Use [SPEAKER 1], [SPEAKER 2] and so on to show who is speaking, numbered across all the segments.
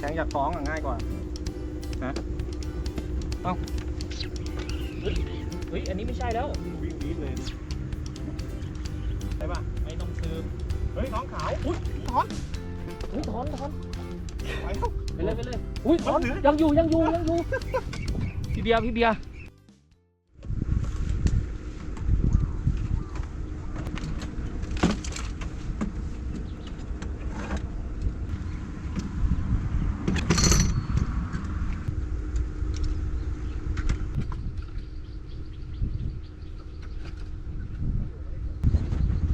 [SPEAKER 1] แทงจากท้องอะง่ายกว่า
[SPEAKER 2] เฮ้ยอันนี้ไม่ใช่แล้ว
[SPEAKER 1] วิ่งวีดเลยใช่ป่ะ
[SPEAKER 2] ไม่ต้องซื้อ
[SPEAKER 1] เฮ้ยท้องขาวอุ้ยท้อน
[SPEAKER 2] เฮ้ยถอนถอน
[SPEAKER 1] ไปแล้ว
[SPEAKER 2] ไปเลยไปเลยอุ้ยถอน
[SPEAKER 1] มันถือ
[SPEAKER 2] ยังอยู่ยังอยู่ยังอยู่พี่เบียร์พี่เบียร์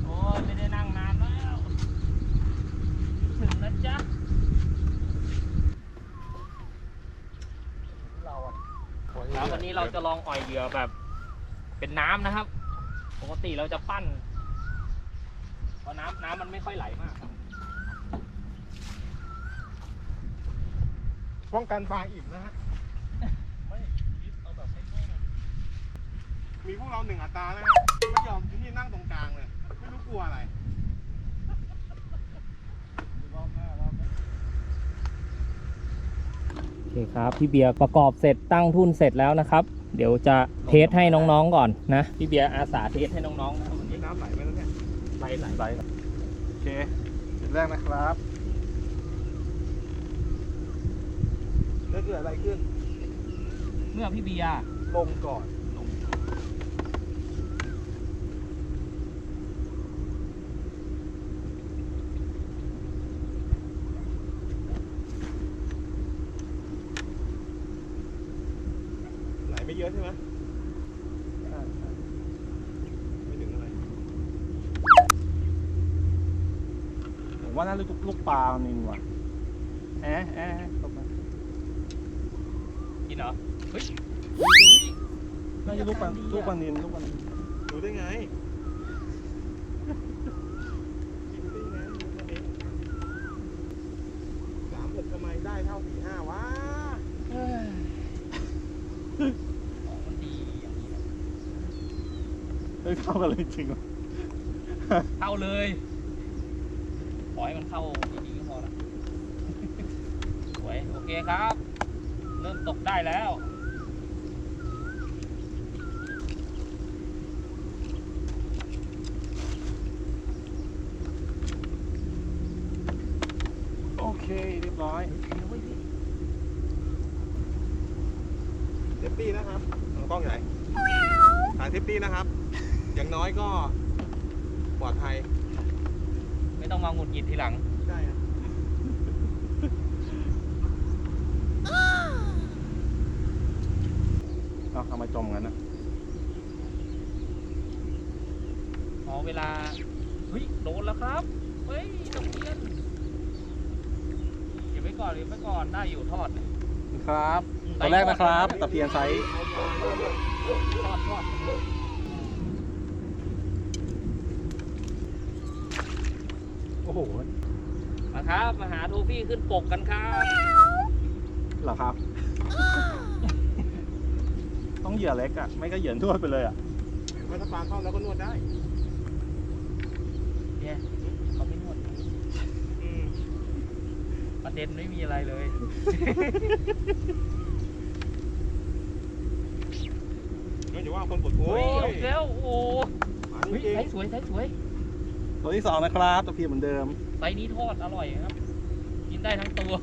[SPEAKER 2] โอ้ยไม่ได้นั่งนานแล้ว ถึงแล้วจ้ะ
[SPEAKER 1] เราอะ
[SPEAKER 2] แล้ววันนี้เราจะลองอ่อยเหยื่อแบบ เป็นน้ำนะครับ ปกติเราจะปั้นเพราะน้ำน้ำมันไม่ค่อยไหลมากครับ
[SPEAKER 1] ป้องกันปลาอิ่มนะฮะไม่เอาแบบให้เข้ามามีพวกเราหนึ่งอัตรานะฮะไม่ยอมที่นั่งตรงกลางเลย ไม่รู้กลัวอะไรรอบหน้ารอบหน้า
[SPEAKER 2] โอเคครับพี่เบียร์ประกอบเสร็จตั้งทุนเสร็จแล้วนะครับ เดี๋ยวจะเทสให้น้องๆก่อนนะพี่เบียร์อาสาเทสให้น้องๆนะครับวันนี้
[SPEAKER 1] น้ำไหลไปแล้วเนี่ย
[SPEAKER 2] ไหลไหล
[SPEAKER 1] ไหลโอเคจุดแรกนะครับแล้วเกิดอะไรขึ้น
[SPEAKER 2] เมื่อพี่เบียร์
[SPEAKER 1] ลงก่อน ไหลไม่เยอะใช่ไหมไม่ถึงอะไร ผม ว่าน่าลูกลูกปลานินว่ะแอะแอะตบมา
[SPEAKER 2] กินเหรอ เฮ้ย
[SPEAKER 1] น่าจะลูกปลาลูกปลานินลูกปลานินรู้ได้ไงกินได้ไงรู้ได้ไงสามหกทำไมได้เท่าสี่ห้าวะ
[SPEAKER 2] ของมันดีอย่างนี้นะ
[SPEAKER 1] เฮ้ยเข้ากันเลยจริงวะ
[SPEAKER 2] เข้าเลย ปล่อยมันเข้าดีๆก็พอละสวยโอเคครับ เริ่มตกได้แล้ว
[SPEAKER 1] โอเคเรียบร้อยเซฟตี้นะครับกล้องใหญ่ถ่ายเซฟตี้นะครับ อย่างน้อยก็ปลอดภัย
[SPEAKER 2] ไม่ต้องมาหงุดหงิดทีหลัง
[SPEAKER 1] ใช่ครับเอาทำไมจมงั้นนะ
[SPEAKER 2] พอเวลาเฮ้ยโดนแล้วครับ เฮ้ยตะเพียนเก็บไว้ก่อนเก็บไว้ก่อนได้อยู่ทอด
[SPEAKER 1] ครับ
[SPEAKER 2] ไซส์
[SPEAKER 1] ตัวแรกนะครับตะเพียนไซส์
[SPEAKER 2] ทอดทอด
[SPEAKER 1] โอ้โห
[SPEAKER 2] มาครับมาหาโทฟี่ขึ้นปกกันครับ
[SPEAKER 1] เหรอครับ ต้องเหยื่อเล็กอะ ไม่ก็เหยื่อนวดไปเลยอะมาถ้าปลาเข้าแล้วก็นวดได้
[SPEAKER 2] เนี่ยเขาไม่นวดประเด็นไม่มีอะไรเลย
[SPEAKER 1] ไม่จะว่าคนปวดโอ้
[SPEAKER 2] เฮ้ย
[SPEAKER 1] ย
[SPEAKER 2] เอาแล้วโอ้โห
[SPEAKER 1] มาจ
[SPEAKER 2] เฮ้ย
[SPEAKER 1] ริง
[SPEAKER 2] ไซส์สวยไซส์สวย
[SPEAKER 1] ๆ ตัวที่สองนะครับตะเพียนเหมือนเดิม
[SPEAKER 2] ไซส์นี้ทอดอร่อยครับ กินได้ทั้งตัว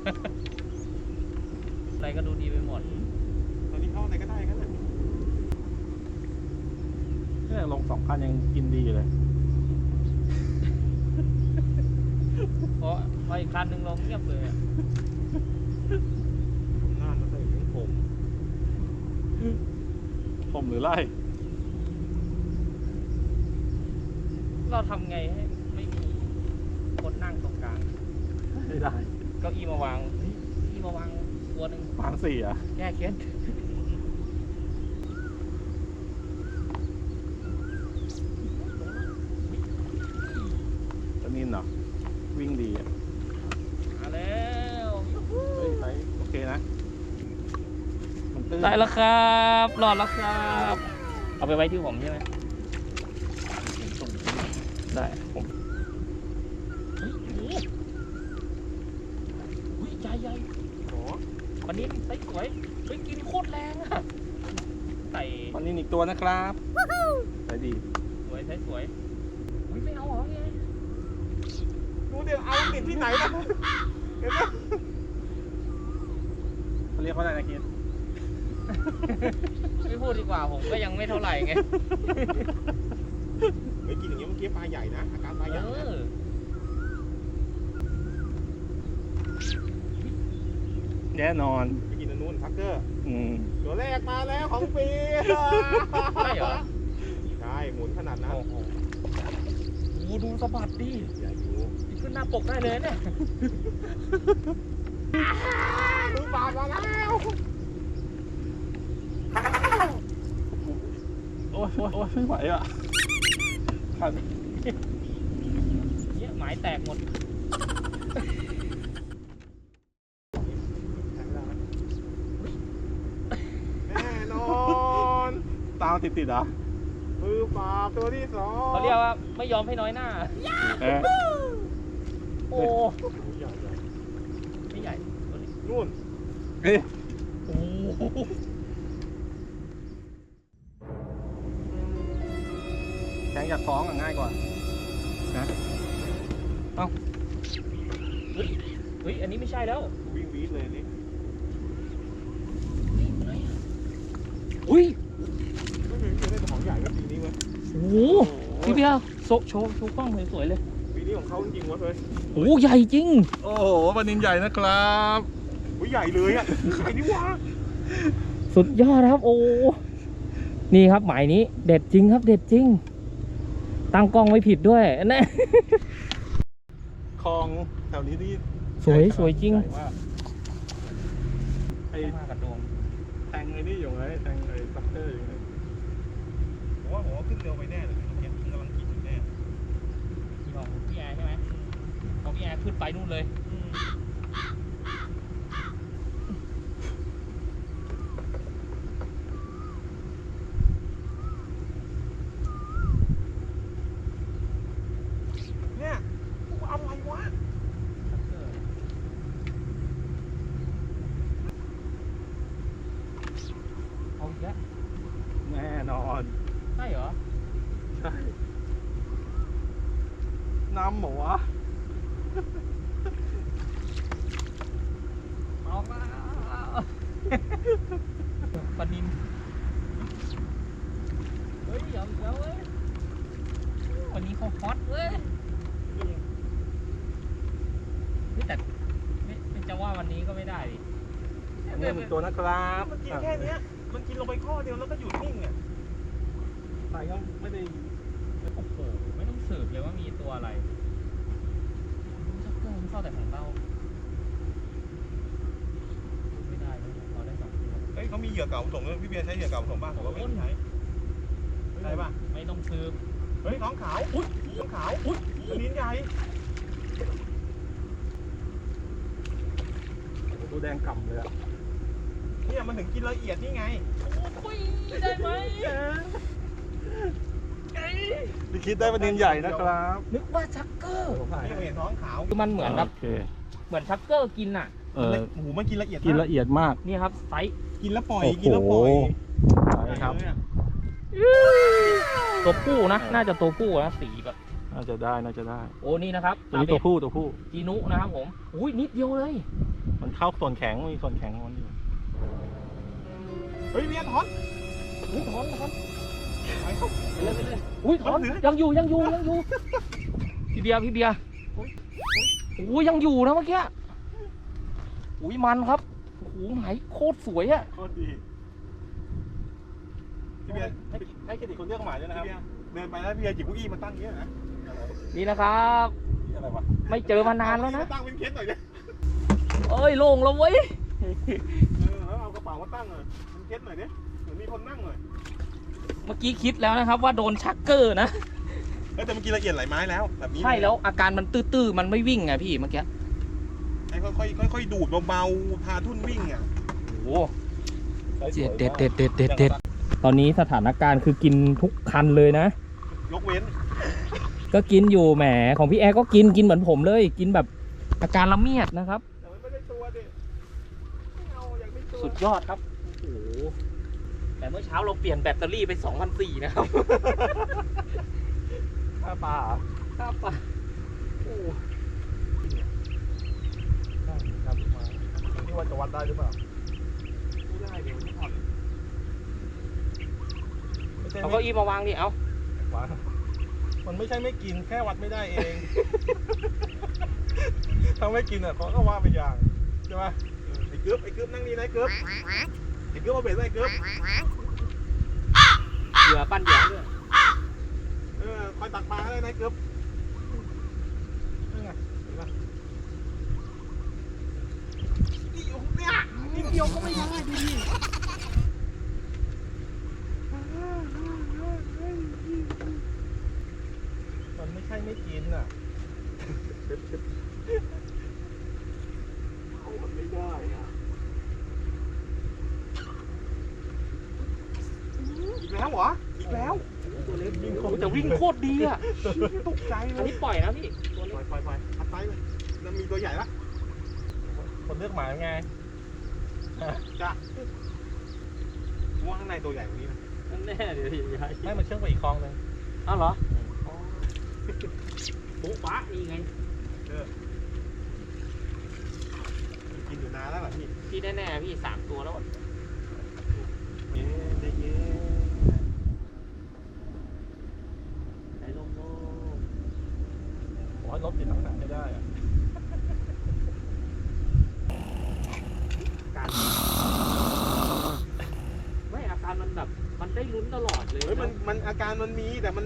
[SPEAKER 2] อะไรก็ดูดีไปหมด
[SPEAKER 1] ตัวนี้เข้าอะไรก็ได้กันเลยนี่ลงสองคันยังกินดีอยู่เลย
[SPEAKER 2] เพราะพออีกคันหนึ่งลงเงียบเลยอะ
[SPEAKER 1] หน้ามันใส่ถึงผมผมหรือไล่
[SPEAKER 2] เราทำไงให้ไม่มีคนนั่งตรงกลาง
[SPEAKER 1] ไม่ได้
[SPEAKER 2] เก้าอี้มาวางเฮ้ยเก้าอี้มาวางตัวหนึ่ง
[SPEAKER 1] ฟางสี่อะ
[SPEAKER 2] แก้เคล็ด
[SPEAKER 1] ตะนินเหรอวิ่งดีอะ
[SPEAKER 2] มาแล้วยูฮู
[SPEAKER 1] เฮ้ยไซส์โอเคนะ มันตื้น
[SPEAKER 2] ได้แล้วครับรอดแล้วครับ เอาไปไว้ที่ผมใช่ไหม ได้ผมเฮ้ยโอ้โหอุ้ย ใหญ่ใหญ่วันนี้ไซส์สวยเฮ้ยกินโคตรแรงอะใส่
[SPEAKER 3] วันนี้อีกตัวนะครับไปดี
[SPEAKER 2] สวยไซส์สวยอุ้ยไม่เอาเหรอพี่เอ
[SPEAKER 1] ดูเดี๋ยวเอาติดที่ไหนล่ะเห็นไหม
[SPEAKER 3] เขาเรียกว่าอะไรนะคิด
[SPEAKER 2] ไม่พูดดีกว่าผมก็ยังไม่เท่าไหร่ไง
[SPEAKER 1] เฮ้ยกินอย่างเงี้ยเมื่อกี้ปลาใหญ่นะอาการปลาใหญ่
[SPEAKER 2] เอ
[SPEAKER 1] นะ
[SPEAKER 2] อ
[SPEAKER 3] แน่นอน
[SPEAKER 1] ไปกินอันนู้นทักเกอร์
[SPEAKER 3] อืม
[SPEAKER 1] ตัวแรกมาแล้วของปี
[SPEAKER 2] ใช่เหรอ
[SPEAKER 1] ใช่หมุนขนาดนั้น
[SPEAKER 2] โอ้โหโอ้โหดูสะบัดดิ
[SPEAKER 1] ใหญ่อยู่
[SPEAKER 2] นี่ขึ้นหน้าปกได้เลยเนี่ย
[SPEAKER 1] มือปาดมาแล้ว
[SPEAKER 3] โอ้ยโอ้ยโอ้ยไม่ไหวอะขาด
[SPEAKER 2] เนี่ยหมายแตกหมด
[SPEAKER 1] แน่นอน
[SPEAKER 3] ตามติดติดๆเหรอ
[SPEAKER 1] มือปราบตัวที่สอง
[SPEAKER 2] เขาเรียกว่าไม่ยอมให้น้อยหน้า
[SPEAKER 3] เออ
[SPEAKER 2] โอ้
[SPEAKER 1] ใหญ่ใหญ่
[SPEAKER 2] ไม่ใหญ่ตัวนี้
[SPEAKER 1] นู่น
[SPEAKER 3] เอ้ย
[SPEAKER 2] โอ้โห
[SPEAKER 3] แทงจากท้องอะง่ายกว่า
[SPEAKER 2] เฮ้ยอันนี้ไม่ใช่แล้ว
[SPEAKER 1] วิ่งวีดเลยนี่
[SPEAKER 2] เฮ้ยอะไรอะอุ้ย
[SPEAKER 1] ไม่มีไม่ได้ของใหญ่ก็ปีนี้เว้ย
[SPEAKER 2] โอ้โหพี่เบียร์ โซโชว์โชว์กล้องสวยๆเลย
[SPEAKER 1] ปีนี้ของเขาจริงๆวะเฮ้ย
[SPEAKER 2] โอ้โหใหญ่จริง
[SPEAKER 3] โอ้โหปลานินใหญ่นะครับ
[SPEAKER 1] อุ้ยใหญ่เลยอะใครนี่วะ
[SPEAKER 2] สุดยอดครับ โอ้นี่ครับหมายนี้ เด็ดจริงครับ เด็ดจริง ตั้งกล้องไม่ผิดด้วยนะ
[SPEAKER 3] คลองแถวนี้นี่
[SPEAKER 2] สวยสวยจริง
[SPEAKER 3] ใหญ่มากไอ้
[SPEAKER 2] มากับดวง
[SPEAKER 3] แทงไอ้นี่อยู่ไงแทงไอ้ซักเตอร์อยู่ไง
[SPEAKER 1] ผมว่าผมว่าขึ้นเร็วไปแน่เลยเมื่อกี้กำลังกินอยู่แน่
[SPEAKER 2] ที่ ของพี่แอร์ใช่ไหมของพี่แอร์ขึ้นไปนู่นเล
[SPEAKER 1] ยอะไรวะ
[SPEAKER 2] เอาอีกแล้ว
[SPEAKER 3] แน่นอน
[SPEAKER 2] ใช่เหรอ
[SPEAKER 3] ใช่น้ำหมูวะ
[SPEAKER 2] เอามา ปลานินเฮ้ยเอาอีกแล้วเว้ยวันนี้เขาฮอตเว้ยเฮ้ยแต่ไม่ไม่จะว่าวันนี้ก็ไม่ได้ดิ
[SPEAKER 3] อันนี้มีตัวนะครับ
[SPEAKER 1] มันกินแค่เนี้ย มันกินลงไปข้อเดียวแล้วก็หยุดนิ่งอะ
[SPEAKER 3] ใส่ก็ไม่ได้
[SPEAKER 2] โอ้โหไม่ต้องสืบเลยว่ามีตัวอะไรชักเกอร์มันเข้าแต่ของเราไม่ได้เลยเราได้สองตัว
[SPEAKER 1] เฮ้ยเขามีเหยื่อเก่าผสมด้วยพี่เบียร์ใช้เหยื่อเก่าผสมบ้างผมว่าไม่ได้ใช้ใช่ป่ะ
[SPEAKER 2] ไม่ต้องสืบ
[SPEAKER 1] เฮ้ยท้องขาวอุ้ยท้องขาวอุ้ยตัวนี้ใหญ่
[SPEAKER 3] ตัวแดงกำเลยอะ
[SPEAKER 1] เนี่ยมันถึงกินละเอียดนี่ไง
[SPEAKER 2] โอ้ยได้ไหม
[SPEAKER 3] พี่คิดได้ปลานินใหญ่นะครับ
[SPEAKER 2] นึกว่าชักเกอร์
[SPEAKER 3] ผมถ่าย
[SPEAKER 1] นี่เห็นท้องขาว
[SPEAKER 2] คือมันเหมือนแบบ
[SPEAKER 3] โอเค
[SPEAKER 2] เหมือนชักเกอร์กินอะ
[SPEAKER 3] เออ
[SPEAKER 1] โอ้โหมันกินละเอียด
[SPEAKER 3] กินละเอียดมาก
[SPEAKER 2] นี่ครับไซส์
[SPEAKER 1] กินแล้วปล่อย
[SPEAKER 3] โอ้โห
[SPEAKER 1] กินแล้วปล่อย
[SPEAKER 3] ใช่ครับ
[SPEAKER 2] ตัวผู้นะ น่าจะตัวผู้นะสีแบบ
[SPEAKER 3] น่าจะได้ น่าจะได้
[SPEAKER 2] โอ้ นี่นะครับ
[SPEAKER 3] ตัวนี้ตัวผู้ ตัวผู้
[SPEAKER 2] จีนุนะครับผม อุ้ยนิดเดียวเลย
[SPEAKER 3] มันเข้าส่วนแข็ง มีส่วนแข็งของมันอยู่
[SPEAKER 1] เฮ้ยเบียร์ท้อน
[SPEAKER 2] อุ้ยถอนนะครับ
[SPEAKER 1] ไปเข้า
[SPEAKER 2] ไปเลยไปเลยอุ้ยถอน
[SPEAKER 1] มันเหลือ
[SPEAKER 2] ยังอยู่ ยังอยู่ ยังอยู่ พี่เบียร์ พี่เบียร์อุ้ยยังอยู่นะเมื่อกี้ อุ้ยมันครับโอ้โหหายโคตรสวยอะ
[SPEAKER 3] โคตรดีพี่เบียร์ให้ให้เครดิตคนเลือกหมายด้วย
[SPEAKER 1] พี่
[SPEAKER 3] นะครับ
[SPEAKER 1] เบียร์เดินไปแล้วพี่เบียร์หยิบเกุ้อี้มาตั้งเงี้ยนะ
[SPEAKER 2] นี่นะครับ
[SPEAKER 3] นี่อะไรวะ
[SPEAKER 2] ไม่เจอมานานแล้วนะ
[SPEAKER 1] ตั้งเป็นเคสหน่อยดิ
[SPEAKER 2] เอ้ยโล่งแล้วเว้ย
[SPEAKER 1] เออแล้วเอากระเป๋ามาตั้งหน่อยเป็นเคสหน่อยดิเหมือนมีคนนั่งหน่อย
[SPEAKER 2] เมื่อกี้คิดแล้วนะครับ ว่าโดนชักเกอร์นะ
[SPEAKER 1] เฮ้ยแต่เมื่อกี้ละเอียดหลายไม้แล้วแบบนี้
[SPEAKER 2] ใช่แล้วอาการมันตื้อๆมันไม่วิ่งไงพี่เมื่อกี้
[SPEAKER 1] ให้ ค่อยๆค่อยๆดูดเบาๆพาทุ่นวิ่งอะ
[SPEAKER 2] โอ้เด็ดเด็ดเด็ดเด็ดเด็ดเด็ดตอนนี้สถานการณ์คือกินทุกคันเลยนะ
[SPEAKER 1] ยกเว้น
[SPEAKER 2] ก็กินอยู่แหมของพี่แอร์ก็กินกินเหมือนผมเลย กินแบบอาการละเมียดนะครับ
[SPEAKER 1] แต่มันไม่ได้ตัวดิไม่เอา
[SPEAKER 2] สุดยอดครับโอ้โหแต่เมื่อเช้าเราเปลี่ยนแบตเตอรี่ไป2,004นะครับ
[SPEAKER 3] ข้าปลาเหรอ
[SPEAKER 2] ครับป่ะโอ้
[SPEAKER 3] ได้ครับลูกไม้ที่ว่าจะวัดได้หรือเปล่า
[SPEAKER 1] ไม่ได้เดี๋ยวไม่ผ่อน
[SPEAKER 3] ไม่ใช่
[SPEAKER 2] เอา
[SPEAKER 3] ไม่
[SPEAKER 2] เก้าอี้มาวางดิเอา
[SPEAKER 3] วางมันไม่ใช่ไม่กินแค่วัดไม่ได้เองถ้าไม่กินอะเขาก็ว่าไปอย่างใช่ไหม
[SPEAKER 1] ไอ้กึ๊บไอ้กึ๊บนั่งนี่นะไอ้กึ๊บไอ้กึ๊บมาเบ็ดไว้ไอ้กึ๊บ
[SPEAKER 2] เหยื่อปั้นเหยื่อด้วย
[SPEAKER 1] เออคอยตักปลาให้นะไอ้กึ๊บ
[SPEAKER 3] นี่ไงเห็นปะ
[SPEAKER 1] นี่อยู่เนี่ยนิดเดี ยวก็ไม่ได้ดูดิ
[SPEAKER 3] มันไม่ใช่ไม่กินอะ
[SPEAKER 1] เอามันไม่ได้อะอีกแล้วเหรออีกแล้ว
[SPEAKER 2] ตัวเล็กโอ้โหแต่วิ่งโคตรดีอะ
[SPEAKER 1] ตกใจเล
[SPEAKER 2] อัน
[SPEAKER 1] ย
[SPEAKER 2] นี้ปล่อยนะพี่ตัว
[SPEAKER 1] ป
[SPEAKER 2] เล็
[SPEAKER 1] ล่อกยปล่อยปล่อยพัดไซส์เลยแล้วมีตัวใหญ่ละ
[SPEAKER 3] คนเลือกหมายไง
[SPEAKER 1] จ้ะว่าข้างในตัวใหญ่กว่านี้นะ
[SPEAKER 2] นั่นแน่เดี๋ยวอย่าให้
[SPEAKER 3] ให้มันเชื่อมไปอีกคลองหนึ่ง
[SPEAKER 2] อ้าวเหรออ๋อโป๊ะปะนี่ไง
[SPEAKER 1] กินอยู่นานแล้วเหรอพี่
[SPEAKER 2] พี่แน่ๆพี่สามตัวแล้ว
[SPEAKER 1] เย็นใจเย็น
[SPEAKER 2] ใส่ลงโล
[SPEAKER 3] ผมว่ารถติดตั้งหาไม่ได้อะ
[SPEAKER 2] การไม่อาการมันแบบมันได้ลุ้นตลอดเลย
[SPEAKER 1] เฮ้ย มันมันอาการมันมีแต่มัน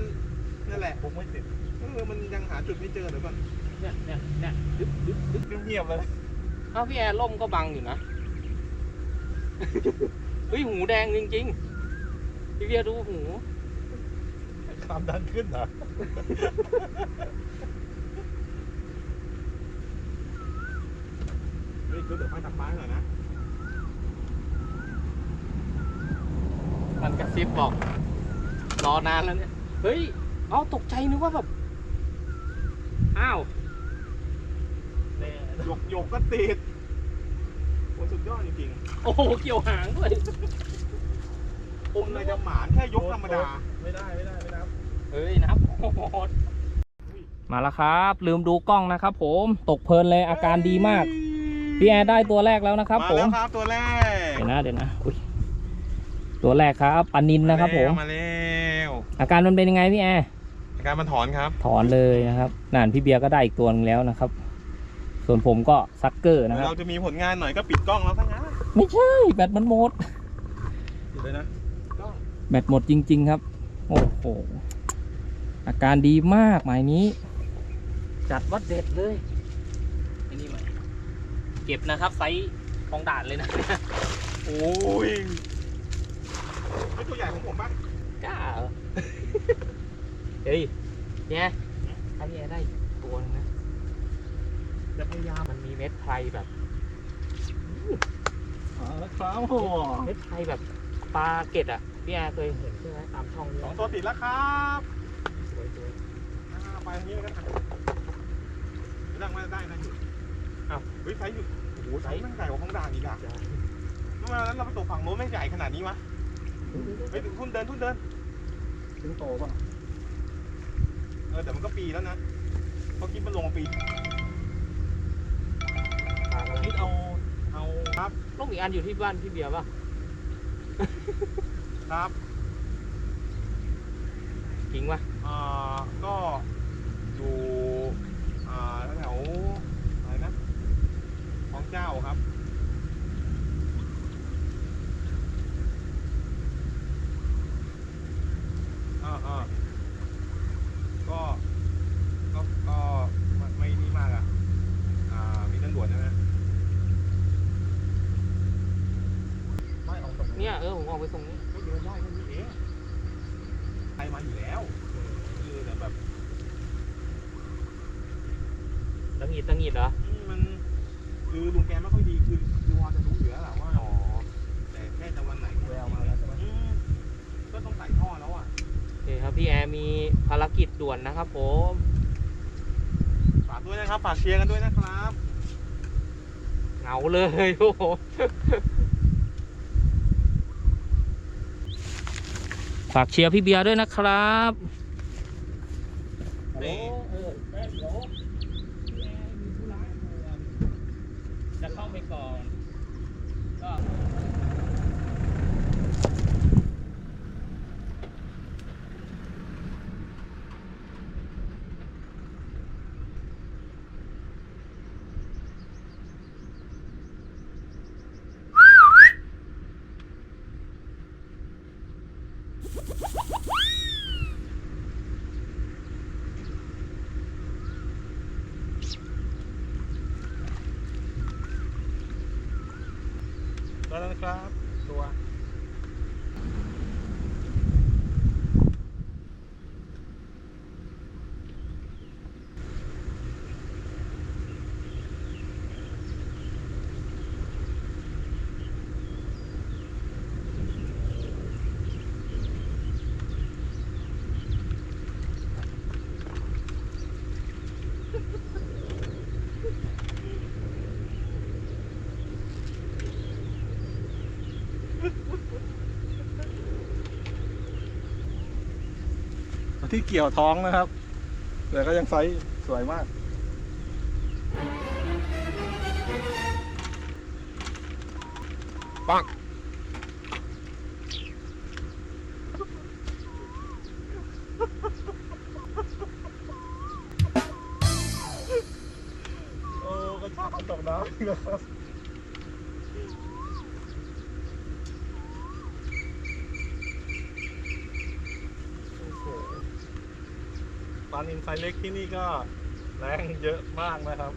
[SPEAKER 1] นั่นแหละ
[SPEAKER 3] ผมไม่ติด
[SPEAKER 1] เออมันยังหาจุดไม่เจอเดี๋ยวก่อน
[SPEAKER 2] เนี่ยเนี่ยเนี่ยดึ๊บดึ๊บดึ๊บ
[SPEAKER 3] เงียบๆเลย
[SPEAKER 2] เอ้าพี่แอร์ล่มก็บังอยู่นะเฮ้ยหูแดงจริงๆพี่เบียร์ดูหู
[SPEAKER 3] ความดันขึ้นเหรอ
[SPEAKER 1] เฮ้ยเดี๋ยวค่อยตักปลาให้หน่อยนะ
[SPEAKER 2] มันกระซิบบอก รอนานแล้วเนี่ย เฮ้ย เอาตกใจนึกว่าแบบ อ้าว
[SPEAKER 1] หยกหยกก็ติดโอ้สุดยอดจริง
[SPEAKER 2] โอ้โห เกี่ยวหางด้วย
[SPEAKER 1] ๆผมเลยจะหมานแค่ยกธรรมดา
[SPEAKER 3] ไม่ได้ไม่ได้ไม่ได้
[SPEAKER 2] เฮ้ยนับโหดมาแล้วครับ ลืมดูกล้องนะครับผม ตกเพลินเลยอาการดีมาก พี่แอร์ได้ตัวแรกแล้วนะครับ
[SPEAKER 1] มา
[SPEAKER 2] ผม
[SPEAKER 1] แล้วครับตัวแรก
[SPEAKER 2] เดี๋ยวนะเดี๋ยวนะ อุ๊ยตัวแรกครับ ปลานินนะครับผม
[SPEAKER 1] มาแล้ว
[SPEAKER 2] อาการมันเป็นยังไงพี่แอร์
[SPEAKER 1] อาการมันถอนครับ
[SPEAKER 2] ถอนเลยนะครับนั่นพี่เบียร์ก็ได้อีกตัวหนึงแล้วนะครับ ส่วนผมก็ซักเกอร์นะครับ
[SPEAKER 1] เราจะมีผลงานหน่อยก็ปิดกล้องแล้วทั้งนั้น
[SPEAKER 2] ไม่ใช่แบตมันหมด
[SPEAKER 3] ติดเลยนะ
[SPEAKER 1] กล้อง
[SPEAKER 2] แบตหมดจริง ๆ ครับ โอ้โหอาการดีมากหมายนี้ จัดว่าเด็ดเลยไอ้นี่มาเก็บนะครับไซส์ทองด่านเลยนะ
[SPEAKER 1] โอ้ยไม่ตัวใหญ่ของผมปะ
[SPEAKER 2] กล้าเหรอ เฮ้ยเนี่ยถ้าพี่แอร์ได้ตัวหนึงนะ
[SPEAKER 1] จะพยายาม
[SPEAKER 2] มันมีเม็ดไพรแบบ
[SPEAKER 3] อ๋อแล้วครับโอ้โห
[SPEAKER 2] เม็ดไพรแบบปลาเกตอะพี่แอร์เคยเห็นใช่ไหมตามช่องนี้
[SPEAKER 1] สองตัวติดแล้วครับ
[SPEAKER 2] สวยๆ
[SPEAKER 1] อ่าไปทางนี้แล้วกันครับไม่ได้ไม่ได้นะอยู่อ้าวเฮ้ยไซส์อยู่โอ้โหไซส์แม่งใหญ่กว่าของด่างอีกอะทำไมวันนั้นเราไปตกฝั่งโน้นไม่งใหญ่ขนาดนี้วะ เฮ้ยทุ่นเดินทุ่นเดิน
[SPEAKER 3] ถึงโตป่ะ
[SPEAKER 1] เออแต่มันก็ปีแล้วนะเพราะคลิปมันลงมาปี
[SPEAKER 3] คิดเอาเอา
[SPEAKER 1] ครับ
[SPEAKER 2] ลูกอีกอันอยู่ที่บ้านพี่เบียร์ป่ะ
[SPEAKER 1] ครับ
[SPEAKER 2] จริงป่ะ
[SPEAKER 1] อ่าก็อยู่อ่าแถวๆอะไรนะของเจ้าครับ
[SPEAKER 2] พี่แอร์มีภารกิจด่วนนะครับผม
[SPEAKER 1] ฝากด้วยนะครับฝากเชียร์กันด้วยนะครับ
[SPEAKER 2] เหงาเลยโอ้โหฝากเชียร์พี่เบียร์ด้วยนะครับ
[SPEAKER 1] นี่
[SPEAKER 2] จะเข้าไปก่อน
[SPEAKER 3] แล้วนะครับ ตัว ที่เกี่ยวท้องนะครับ แต่ก็ยังไซส์สวยมาก ปังโอ้กระชากตกน้ำอีกแล้วครับ โอ้โหปลานิน ไซส์เล็กที่นี่ก็แรงเยอะมากนะครับ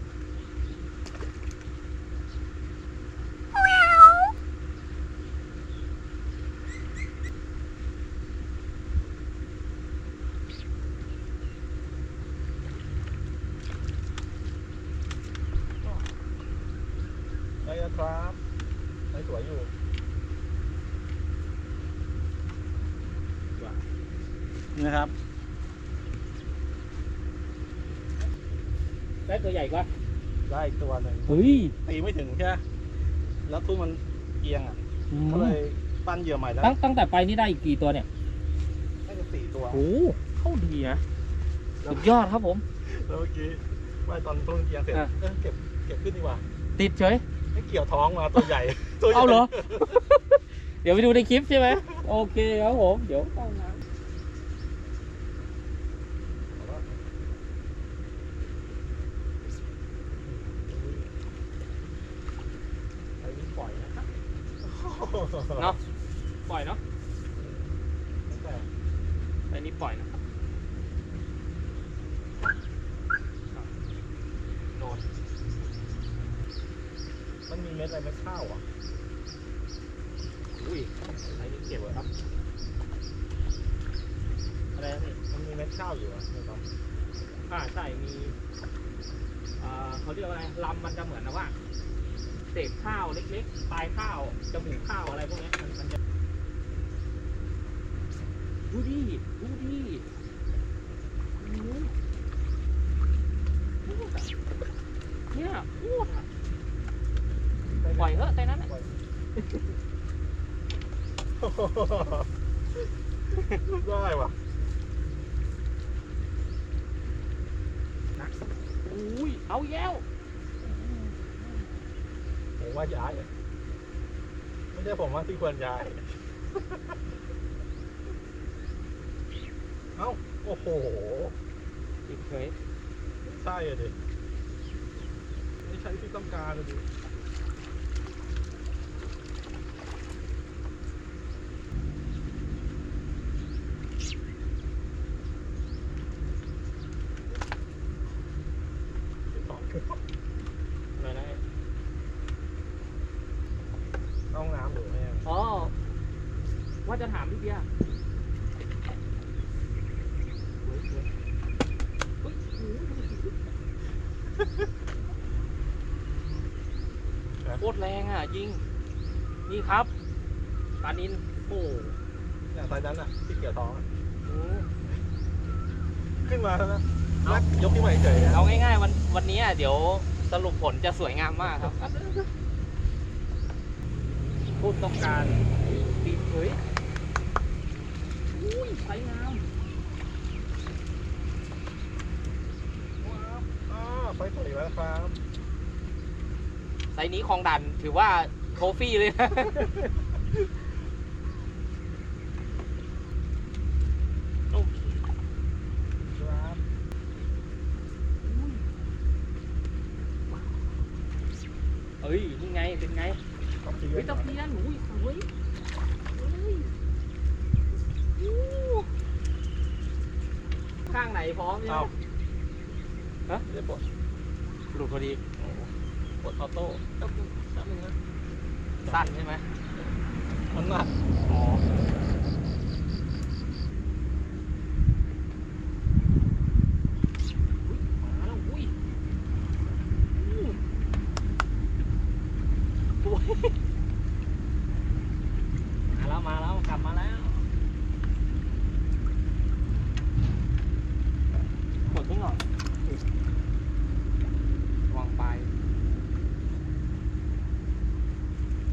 [SPEAKER 3] ได้แล้วครับได้สวยอยู่นะครับ
[SPEAKER 2] ได้ตัวใหญ่กว่า
[SPEAKER 3] ได้อีกตัวหนึ่ง
[SPEAKER 2] เฮ้ย
[SPEAKER 3] ตีไม่ถึงใช่ไหมแล้วทุ่นมันเอียงอะก็เลยปั้นเหยื่อใหม่แล้ว
[SPEAKER 2] ตั้งตั้งแต่ไปนี่ได้อีกกี่ตัวเนี่ย
[SPEAKER 3] น่าจะสี่ตัว
[SPEAKER 2] โอ้โหเข้าดีนะสุดยอดครับผม
[SPEAKER 3] แล้วเมื่อกี้ว่ายตอนต้นเอียงเสร็จ
[SPEAKER 2] อะ
[SPEAKER 3] เออเก็บเก็บขึ้นดีกว่า
[SPEAKER 2] ติดเฉย
[SPEAKER 3] ให้เกี่ยวท้องมาตัวใหญ่ ตัวใหญ่
[SPEAKER 2] เอาเหรอ เดี๋ยวไปดูในคลิปใช่ไหมโอเคครับผม เดี๋ยวเข้าน้
[SPEAKER 3] ไอ้นี่ ปล่อยนะครับำ
[SPEAKER 2] เนาะปล่อยเนาะ
[SPEAKER 3] แต่
[SPEAKER 2] อันนี้ปล่อยนะครับโดน
[SPEAKER 3] มันมีเม็ดอะไรเม็ดข้าวอะ
[SPEAKER 2] อุ้ยอันนี้เก็บไว้ครับ อะไรนะนี่
[SPEAKER 3] มันมีเม็ดข้าวอยู่อะนะครับ
[SPEAKER 2] อ่าใช่มี อ่าเขาเรียกว่าอะไรลำมันจะเหมือนนะว่า เศษข้าวเล็กๆ ปลายข้าวจมูกข้าวอะไรพวกนี้มันมันจะดูดิดูดิเนี่ยโอ้โหปล่อยเถอะไอ้นั้นน่ะ
[SPEAKER 3] ปล่อยได้ว่ะ
[SPEAKER 2] อุ้ยเอาแย้ว
[SPEAKER 3] ผมว่าย้ายอะไม่ใช่ผมว่าที่ควรย้าย เอ้า โอ้โห
[SPEAKER 2] ติดเฉย
[SPEAKER 3] ใช่อะดิ ไม่ใช่ที่ต้องการเลยดิ
[SPEAKER 2] อะไรนะ
[SPEAKER 3] ต้องน้ำหรือไม่อะ
[SPEAKER 2] อ๋อ ว่าจะถามพี่เบียร์เฮ้ยเฮ้ยเฮ้ยโอ้โหโคตรแรงอะยิง นี่ครับปลานินโอ้โห
[SPEAKER 3] เนี่ยไซส์นั้นอะที่เกี่ยวท้องอะ
[SPEAKER 2] โอ้
[SPEAKER 3] ขึ้นมาแล้วนะรักยกขึ้นมาเฉยๆอะ
[SPEAKER 2] เอาง่ายๆวันวันนี้อะเดี๋ยวสรุปผลจะสวยงามมากครับพูดต้องการปีนเฮ้ย อุ้ยไซส์งาม
[SPEAKER 3] ว้าวอ่าไฟสวยแล้วครับ
[SPEAKER 2] ไซส์นี้คลองดันถือว่าโทฟี่เลยนะโอเค
[SPEAKER 3] ครับ
[SPEAKER 2] เอ้ยนี่ไงเป็นไง
[SPEAKER 3] ขอบคุณ
[SPEAKER 2] เฮ้ยตะเพียนอุ้ยสวยเฮ้ยอู้ ข้างไหนพร้อมเนี่ย
[SPEAKER 3] เอ้า
[SPEAKER 2] ฮะ
[SPEAKER 3] เดี๋ยวปลด
[SPEAKER 2] หลุดพอดี
[SPEAKER 3] ปลดออโต้แป๊บนึงแป๊บนึงนะ
[SPEAKER 2] สั้นใช่ไหม
[SPEAKER 3] มันหนัก
[SPEAKER 2] อ๋ออุ๊ยมาแล้วอุ้ยอู้สวยมาแล้ว มาแล้ว กลับมาแล้วกดทิ้งหน่อยวางไป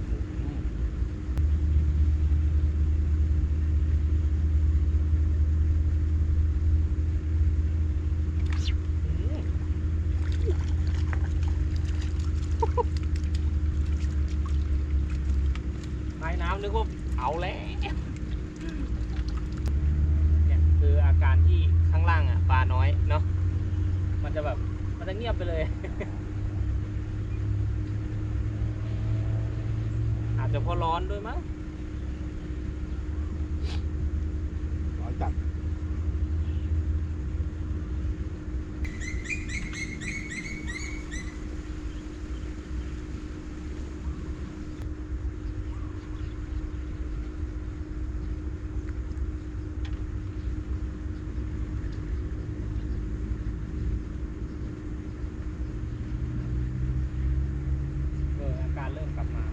[SPEAKER 2] อืม นายน้ำนึกว่าเอาแล้วเนี่ยคืออาการที่ข้างล่างอะปลาน้อยเนาะ มันจะแบบ มันจะเงียบไปเลย อาจจะเพราะร้อนด้วยมั้ง
[SPEAKER 3] ร้อนจัด
[SPEAKER 2] เอออาการเริ่มกลับมา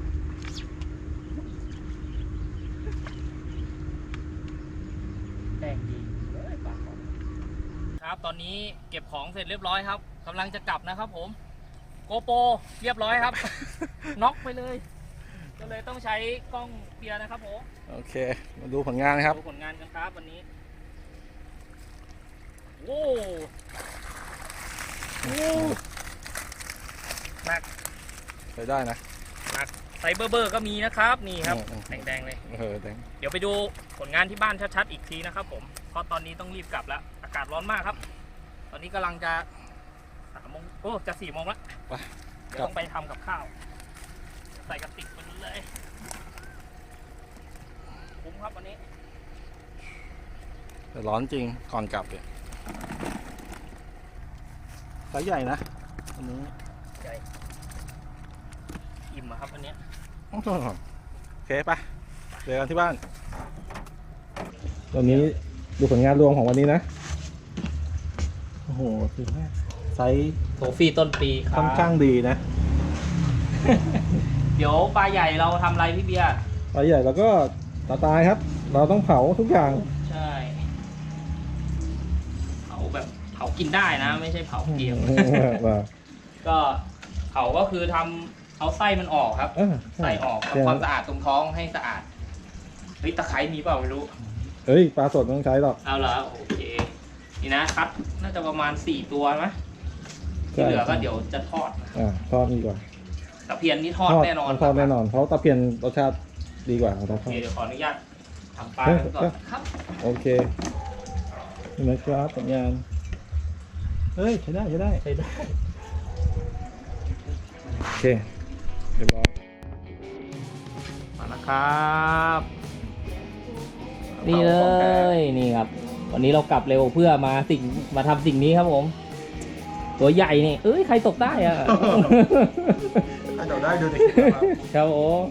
[SPEAKER 2] แดงดีเลยปากของครับ ตอนนี้เก็บของเสร็จเรียบร้อยครับกำลังจะกลับนะครับ ผม โกโปรเรียบร้อยครับ น็อกไปเลย ก็เลยต้องใช้กล้องเปียร์นะครับผม
[SPEAKER 3] โอเค มาดูผลงานนะครับ
[SPEAKER 2] ดูผลงานกันครับวันนี้โอ้โหหนัก
[SPEAKER 3] ใช้ได้นะ
[SPEAKER 2] ไซเบอร์เบอร์ก็มีนะครับนี่ครับ
[SPEAKER 3] อืมอืม
[SPEAKER 2] แดงๆเลย
[SPEAKER 3] เออแดง
[SPEAKER 2] เดี๋ยวไปดูผลงานที่บ้านชัดๆอีกทีนะครับผมเพราะตอนนี้ต้องรีบกลับแล้วอากาศร้อนมากครับต อนนี้กำลังจะสามโมงโอ้จะสี่โมงแล้ว
[SPEAKER 3] ไป
[SPEAKER 2] เดี๋ยวต้องไปทำกับข้าว ใส่กระติกไปเลยคุ้มครับวันนี้
[SPEAKER 3] แต่ร้อนจริงก่อนกลับเลยไซส์ใหญ่นะอันนี้
[SPEAKER 2] อิ่มอะครับวันนี้
[SPEAKER 3] โอเคปะเจอกันที่บ้าน ตอนนี้ดูผลงานรวมของวันนี้นะ โอ้โหถือว่าไซส์
[SPEAKER 2] โทฟี่ต้นปีครับ
[SPEAKER 3] ค่อนข้างดีนะ
[SPEAKER 2] เดี๋ยวปลาใหญ่เราทำอะไรพี่เบียร์
[SPEAKER 3] ไซส์ใหญ่แล้วก็ตาตายครับ เราต้องเผาทุกอย่าง
[SPEAKER 2] ใช่เผาแบบเผากินได้นะ ไม่ใช่เผาเกลียว
[SPEAKER 3] ว่า
[SPEAKER 2] ก็เผาก็คือทำเอาไส้มันออกครับ
[SPEAKER 3] เออ
[SPEAKER 2] ไส้ออก
[SPEAKER 3] แค่
[SPEAKER 2] ทำความ
[SPEAKER 3] นั้น
[SPEAKER 2] สะอาดตรงท้องให้สะอาดเฮ้ยตะไคร้มีเปล่าไม่รู้
[SPEAKER 3] เอ้ยปลาสดไม่ต้องใช้หรอก
[SPEAKER 2] เอาละโอเค นี่นะครับน่าจะประมาณสี่ตัวไหมที่เหลือก็เดี๋ยวจะทอดนะ
[SPEAKER 3] อ่าทอดดีกว่า
[SPEAKER 2] ตะเพียนนี่ทอดแน่นอน
[SPEAKER 3] ทอดแน่นอน เพราะตะเพียนรสชาติดีกว่าเราท
[SPEAKER 2] โอ
[SPEAKER 3] อ
[SPEAKER 2] เค
[SPEAKER 3] ด
[SPEAKER 2] เดี๋ยวขออนุญาตทำปลากันก่อนครับ
[SPEAKER 3] โอเคนี่นะครับผลงานเฮ้ยใช้ได้ใช้ได้
[SPEAKER 2] ใช้ได้
[SPEAKER 3] โอเคเรียบร้อย
[SPEAKER 2] มาแล้วครับ นี่เลยนี่ครับ วันนี้เรากลับเร็วเพื่อมาสิ่งมาทำสิ่งนี้ครับผม ตัวใหญ่นี่ เอ้ย ใครตกได้อะ
[SPEAKER 3] ถ้าเดาได้ดูดิ
[SPEAKER 2] ครับผม